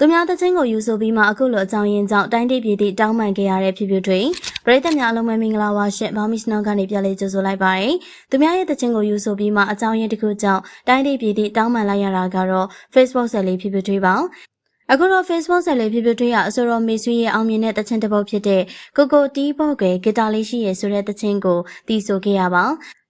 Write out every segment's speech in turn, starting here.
သူများသချင်းကိုယူဆိုပြီးမှအခုလိုအကြောင်းရင်းကြောင့်တိုင်းဒေပြည်သည့်တောင်းပန်ခဲ့ရတဲ့ဖြစ်ဖြစ်တွေပရိသတ်များအလုံးမမင်္ဂလာပါရှင်ဘောင်မစ်နောကနေပြန်လေးကြိုဆိုလိုက်ပါတယ်သူများရဲ့သချင်းကိုယူဆိုပြီးမှအကြောင်းရင်းတစ်ခုကြောင့်တိုင်းဒေပြည်သည့်တောင်းပန်လိုက်ရတာကတော့ Facebook ဆက်လေးဖြစ်ဖြစ်တွေပါအခုတော့ Facebook ဆက်လေးဖြစ်ဖြစ်တွေကအဆိုတော်မေဆွေရဲ့အောင်မြင်တဲ့တခြင်းတစ်ပုတ်ဖြစ်တဲ့ကိုကိုတီးဘော့ကွယ်ဂီတာလေးရှိရဆိုတဲ့တခြင်းကိုတီးဆိုခဲ့ရပါ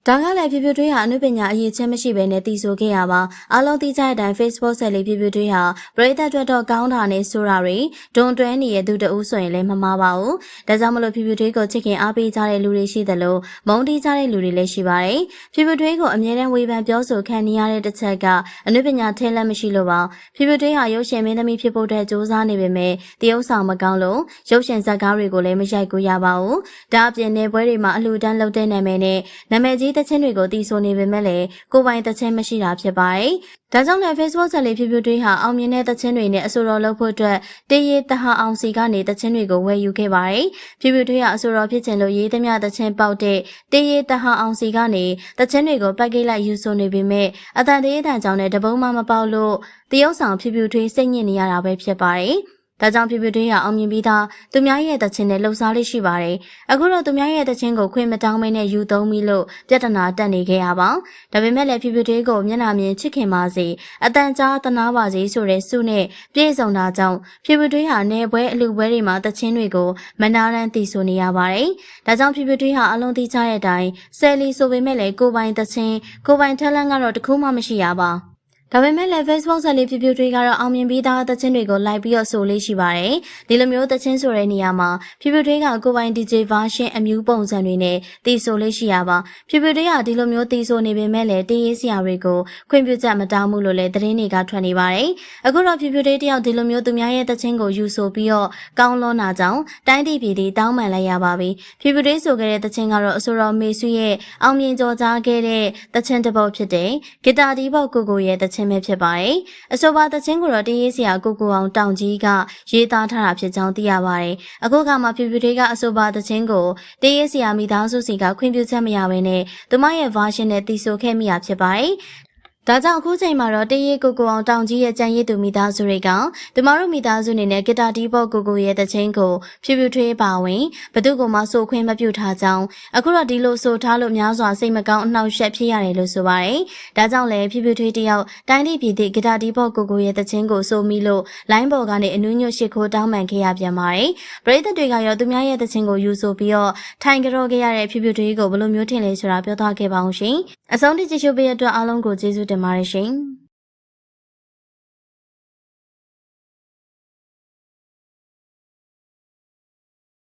ဒါကလည်းဖြူဖြူတွေးဟာအနုပညာအရေးချင်းမရှိဘဲနဲ့တည်ဆိုခဲ့ရပါအားလုံးသိကြတဲ့အတိုင်း Facebook ဆက်လေးဖြူဖြူတွေးဟာပရိသတ်အတွက်တော့ကောင်းတာနဲ့ဆိုတာတွေဒွန်တွဲနေတဲ့သူတဦးဆိုရင်လည်းမမှားပါဘူးဒါကြောင့်မလို့ဖြူဖြူတွေးကိုချစ်ခင်အားပေးကြတဲ့လူတွေရှိသလိုမုန်းတီးကြတဲ့လူတွေလည်းရှိပါတယ်ဖြူဖြူတွေးကိုအမြဲတမ်းဝေဖန်ပြောဆိုခံနေရတဲ့တစ်ချက်ကအနုပညာထဲလက်မရှိလို့ပါဖြူဖြူတွေးဟာရုပ်ရှင်မင်းသမီးဖြစ်ဖို့အတွက်စူးစမ်းနေပေမဲ့တရုပ်ဆောင်မကောင်းလို့ရုပ်ရှင်ဇာတ်ကားတွေကိုလည်းမရိုက်ကူရပါဘူးဒါအပြင်နေပွဲတွေမှာအလှူဒန်းလုပ်တဲ့နာမည်နဲ့နာမည်ကြီးသချင်းတွေကိုတီးဆိုနေပေမဲ့လည်းကိုယ်ပိုင်သချင်းမရှိတာဖြစ်ပါတယ်။ဒါကြောင့်လည်း Facebook ဆက်လေးဖြူဖြူတွေးဟာအောင်မြင်တဲ့သချင်းတွေနဲ့အဆိုတော်လုပ်ဖို့အတွက်တည်ရတဟအောင်စီကနေသချင်းတွေကိုဝယ်ယူခဲ့ပါတယ်။ဖြူဖြူတွေးဟာအဆိုတော်ဖြစ်ချင်လို့ရေးသမျှသချင်းပေါက်တဲ့တည်ရတဟအောင်စီကနေသချင်းတွေကိုပတ်ကိတ်လိုက်ယူဆိုနေပေမဲ့အတန်သေးတန်ကြောင့်နဲ့တပုံးမှမပေါက်လို့တရုပ်ဆောင်ဖြူဖြူတွေးစိတ်ညစ်နေရတာပဲဖြစ်ပါတယ်။ ဒါကြောင့်ဖြူဖြူတွင်းရအောင်မြင်ပြီးသားသူများရဲ့တခြင်းနဲ့လှုပ်ရှားလေးရှိပါတယ်။အခုတော့သူများရဲ့တခြင်းကိုခွင့်မတောင်းမနဲ့ယူသုံးပြီးလို့ပြဿနာတက်နေခဲ့ရပါ။ဒါပေမဲ့လည်းဖြူဖြူတွင်းကိုမျက်နှာမြင်ချစ်ခင်ပါစေ။အတန်ကြားတနာပါစေဆိုတဲ့စုနဲ့ပြည့်စုံတာကြောင့်ဖြူဖြူတွင်းဟာနေပွဲအလူပွဲတွေမှာတခြင်းတွေကိုမနာရန်တည်ဆိုနေရပါတယ်။ဒါကြောင့်ဖြူဖြူတွင်းဟာအလုံးသိချတဲ့အတိုင်းဆယ်လီဆိုပေမဲ့လည်းကိုပိုင်တခြင်းကိုပိုင်ထက်လန့်ကတော့တခုမှမရှိရပါ။ ဒါပေမဲ့လည်း Facebook ဆက်လေးဖြူဖြူတွေကတော့အောင်မြင်ပြီးသားသချင်းတွေကို like ပြီးတော့ဆိုလေးရှိပါတယ်။ဒီလိုမျိုးသချင်းဆိုတဲ့နေရာမှာဖြူဖြူတွေကကိုပိုင် DJ version အမျိုးပုံစံတွေနဲ့တီးဆိုလေးရှိရပါ။ဖြူဖြူတွေကဒီလိုမျိုးတီးဆိုနေပေမဲ့လည်းတီးရေးစရာတွေကိုခွင့်ပြုချက်မတောင်းဘူးလို့လည်းသတင်းတွေကထွက်နေပါတယ်။အခုတော့ဖြူဖြူတွေတယောက်ဒီလိုမျိုးသူများရဲ့သချင်းကိုယူဆိုပြီးတော့ကောင်းလွန်တာကြောင့်တိုင်းတီပြည်တီတောင်းပန်လိုက်ရပါပြီ။ဖြူဖြူတွေဆိုခဲ့တဲ့သချင်းကတော့အဆိုတော်မေဆွေရဲ့အောင်မြင်ကြော်ကြားခဲ့တဲ့သချင်းတစ်ပုဒ်ဖြစ်တဲ့ဂီတာဒီဘောက်ကိုကိုရဲ့သချင်းပဲဖြစ်ပါတယ်။အဆိုပါသချင်းကိုတော့တရေးစရာကိုကိုအောင်တောင်ကြီးကရေးသားထားတာဖြစ်ကြောင်းသိရပါတယ်။အခုကမှဖြူဖြူတွေကအဆိုပါသချင်းကိုတရေးစရာမိသားစုစီကခွင့်ပြုချက်မရဘဲနဲ့သူမရဲ့ version နဲ့တီးဆိုခဲ့မိတာဖြစ်ပါတယ်။ ဒါကြောင့်အခုချိန်မှာတော့တရေကိုကိုအောင်တောင်ကြီးရဲ့ကြံရည်သူမိသားစုတွေကသူမတို့မိသားစုအနေနဲ့ဂီတာတီးဘော့ကိုကိုရဲ့တခြင်းကိုဖြူဖြူထွေးပါဝင်ဘသူကမှဆိုခွင့်မပြုထားကြောင်းအခုတော့ဒီလိုဆိုထားလို့များစွာစိတ်မကောင်းအနှောက်အယှက်ဖြစ်ရတယ်လို့ဆိုပါတယ်။ဒါကြောင့်လည်းဖြူဖြူထွေးတယောက်တိုင်းလိပြည်သည့်ဂီတာတီးဘော့ကိုကိုရဲ့တခြင်းကိုဆိုမိလို့လိုင်းပေါ်ကနေအနုညွတ်ရှိခိုးတောင်းပန်ခဲ့ရပြန်ပါတယ်။ပရိသတ်တွေကရောသူများရဲ့တခြင်းကိုယူဆိုပြီးတော့ထိုင်ကြောခဲ့ရတဲ့ဖြူဖြူထွေးကိုဘယ်လိုမျိုးထင်လဲဆိုတာပြောသွားခဲ့ပါအောင်ရှင်။အဆုံးထိကြည့်ရှုပေးတဲ့အတွက်အားလုံးကိုကျေးဇူးတင်ပါတယ်ရှင်။